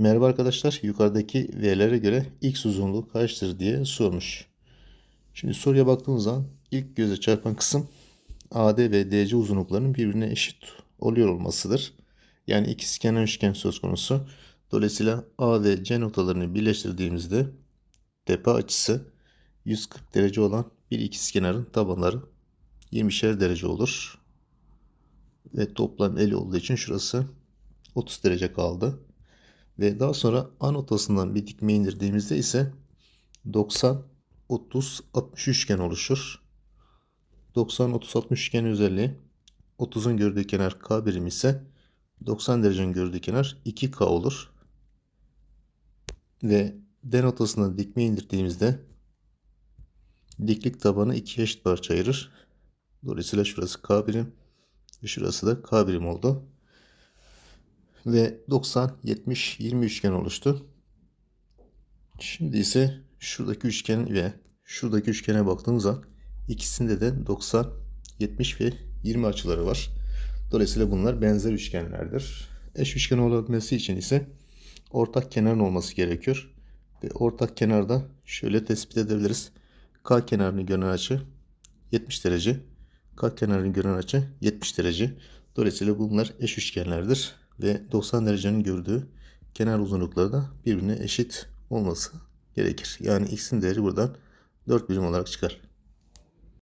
Merhaba arkadaşlar. Yukarıdaki verilere göre x uzunluğu kaçtır diye sormuş. Şimdi soruya baktığımız zaman ilk göze çarpan kısım AD ve DC uzunluklarının birbirine eşit oluyor olmasıdır. Yani ikizkenar üçgen söz konusu. Dolayısıyla A ve C noktalarını birleştirdiğimizde tepe açısı 140 derece olan bir ikizkenarın tabanları 20'şer derece olur. Ve toplam 50 olduğu için şurası 30 derece kaldı. Ve daha sonra A noktasından bir dikme indirdiğimizde ise 90, 30, 60 üçgen oluşur. 90, 30, 60 üçgen özelliği 30'un gördüğü kenar K birim ise 90 derecenin gördüğü kenar 2K olur. Ve D noktasından dikme indirdiğimizde diklik tabanı iki eşit parça ayırır. Dolayısıyla şurası K birim ve şurası da K birim oldu ve 90 70 20 üçgen oluştu. Şimdi ise şuradaki üçgen ve şuradaki üçgene baktığımız zaman ikisinde de 90 70 ve 20 açıları var. Dolayısıyla bunlar benzer üçgenlerdir. Eş üçgen olabilmesi için ise ortak kenarın olması gerekiyor. Ve ortak kenarda şöyle tespit edebiliriz. K kenarını gören açı 70 derece. K kenarını gören açı 70 derece. Dolayısıyla bunlar eş üçgenlerdir ve 90 derecenin gördüğü kenar uzunlukları da birbirine eşit olması gerekir. Yani x'in değeri buradan 4 birim olarak çıkar.